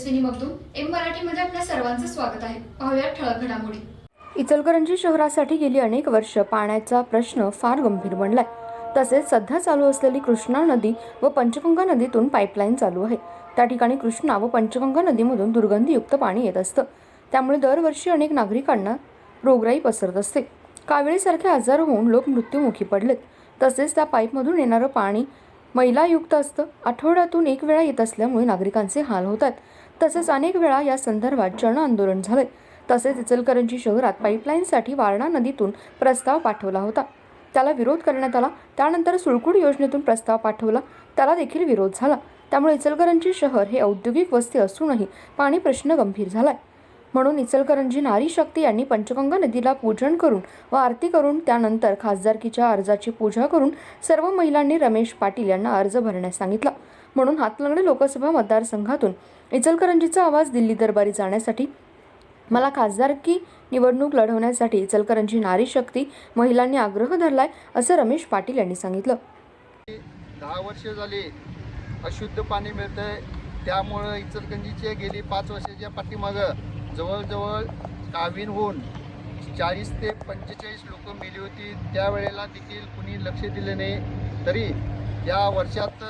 Tejaswini Magdum M मराठीमध्ये आपल्या सर्वांचं स्वागत आहे. पाहूया ठळक घडामोडी. इचलकरंजी शहरासाठी गेली अनेक वर्ष पाण्याचा प्रश्न फार गंभीर बनलाय. तसेच सध्या चालू असलेली कृष्णा नदी व पंचगंगा नदीतून पाईपलाईन चालू आहे. त्या ठिकाणी कृष्णा व पंचगंगा नदीमधून दुर्गंधीयुक्त पाणी येत असतं. त्यामुळे दरवर्षी अनेक नागरिकांना रोगराई पसरत असते. कावेळीसारखे आजार होऊन लोक मृत्युमुखी पडलेत. तसेच त्या पाईपमधून येणारं पाणी मैलायुक्त असतं. आठवड्यातून एक वेळा येत असल्यामुळे नागरिकांचे हाल होतात. तसेच अनेक वेळा या संदर्भात जन आंदोलन झाले. तसेच इचलकरंजी शहरात पाईपलाईनसाठी वारणा नदीतून प्रस्ताव पाठवला होता. त्याला विरोध करण्यात आला. त्यानंतर सुळकुड योजनेतून प्रस्ताव पाठवला. त्याला देखील विरोध झाला. त्यामुळे इचलकरंजी शहर हे औद्योगिक वस्ती असूनही पाणी प्रश्न गंभीर झालाय. म्हणून इचलकरंजी नारी शक्ती यांनी पंचगंगा नदीला पूजन करून व आरती करून त्यानंतर खासदारकीच्या अर्जाची पूजा करून सर्व महिलांनी रमेश पाटील यांना अर्ज भरण्यास सांगितला. म्हणून हातलंगडे लोकसभा मतदारसंघातून इचलकरंजीचा आवाज दिल्ली दरबारी जाण्यासाठी मला खासदारकी निवडणूक लढवण्यासाठी इचलकरंजी नारी शक्ती महिलांनी आग्रह धरलाय असं रमेश पाटील यांनी सांगितलं. दहा वर्ष झाली अशुद्ध पाणी मिळतंय त्यामुळं इचलकंजीचे गेली पाच वर्षाच्या पाठीमागं जवळजवळ कावीनहून होऊन चाळीस ते पंचेचाळीस लोक मेली होती. त्यावेळेला देखील कुणी लक्ष दिले नाही. तरी या वर्षात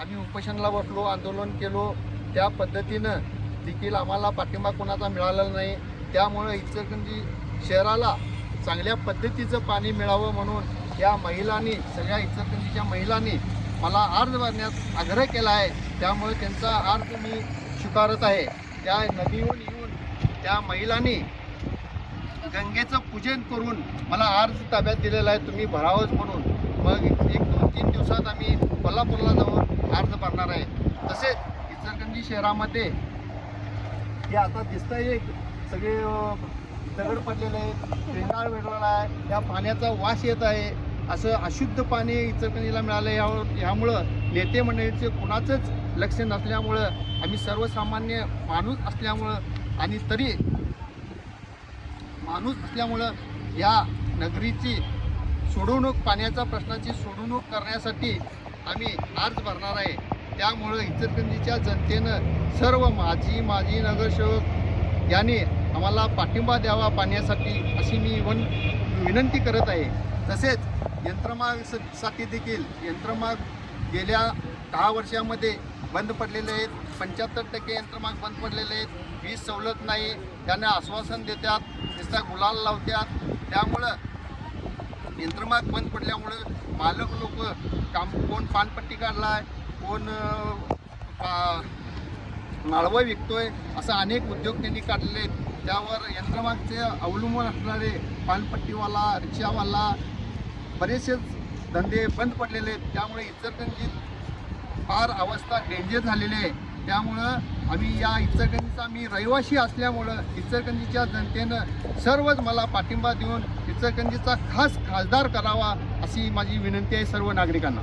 आम्ही उपोषणाला बसलो आंदोलन केलो. त्या पद्धतीनं देखील आम्हाला पाठिंबा कोणाचा मिळालेला नाही. त्यामुळं इचलकरंजी शहराला चांगल्या पद्धतीचं पाणी मिळावं म्हणून या महिलांनी सगळ्या इचलकरंजीच्या महिलांनी मला अर्ज भरण्यास आग्रह केला आहे. त्यामुळे त्यांचा अर्ज मी स्वीकारत आहे. त्या नदीहून येऊन त्या महिलांनी गंगेचं पूजन करून मला अर्ज ताब्यात दिलेला आहे. तुम्ही भरावंच म्हणून. मग एक दोन तीन दिवसात आम्ही कोल्हापूरला जाऊन अर्ज भरणार आहे. तसेच इचलकरंजी शहरामध्ये हे आता दिसतंय एक सगळे दगड पडलेले आहेत. रेंगाळ वेगळा आहे. या पाण्याचा वास येत आहे. असं अशुद्ध पाणी इचलकरंजीला मिळालं. यावर ह्यामुळं नेते मंडळीचे कुणाचंच लक्ष नसल्यामुळं आम्ही सर्वसामान्य माणूस असल्यामुळं आणि तरी माणूस असल्यामुळं या नगरीची सोडवणूक पाण्याच्या प्रश्नाची सोडवणूक करण्यासाठी आम्ही अर्ज भरणार आहे. त्यामुळं इचलकरंजीच्या जनतेनं सर्व माजी माजी नगरसेवक यांनी आम्हाला पाठिंबा द्यावा पाण्यासाठी अशी मी वन विनंती करत आहे. तसेच यंत्रमाग देखील यंत्रमाग गेल्या दहा वर्षामध्ये बंद पडलेले आहेत. पंच्याहत्तर टक्के यंत्रमाग बंद पडलेले आहेत. वीज सवलत नाही. त्यांना आश्वासन देतात नुसता गुलाल लावतात. त्यामुळं यंत्रमाग बंद पडल्यामुळं मालक लोक काम कोण पानपट्टी काढला आहे कोण अं, माळवं विकतोय असं अनेक उद्योग त्यांनी काढलेले आहेत. त्यावर यंत्रमागचे अवलंबून असणारे पानपट्टीवाला रिक्षावाला बरेचसेच धंदे बंद पडलेले आहेत. त्यामुळे इचलकरंजीत फार अवस्था डेंजर झालेली आहे. त्यामुळं आम्ही या इचलकंजीचा मी रहिवासी असल्यामुळं इचलकंजीच्या जनतेनं सर्वच मला पाठिंबा देऊन इचलकंजीचा खास खासदार करावा अशी माझी विनंती आहे सर्व नागरिकांना.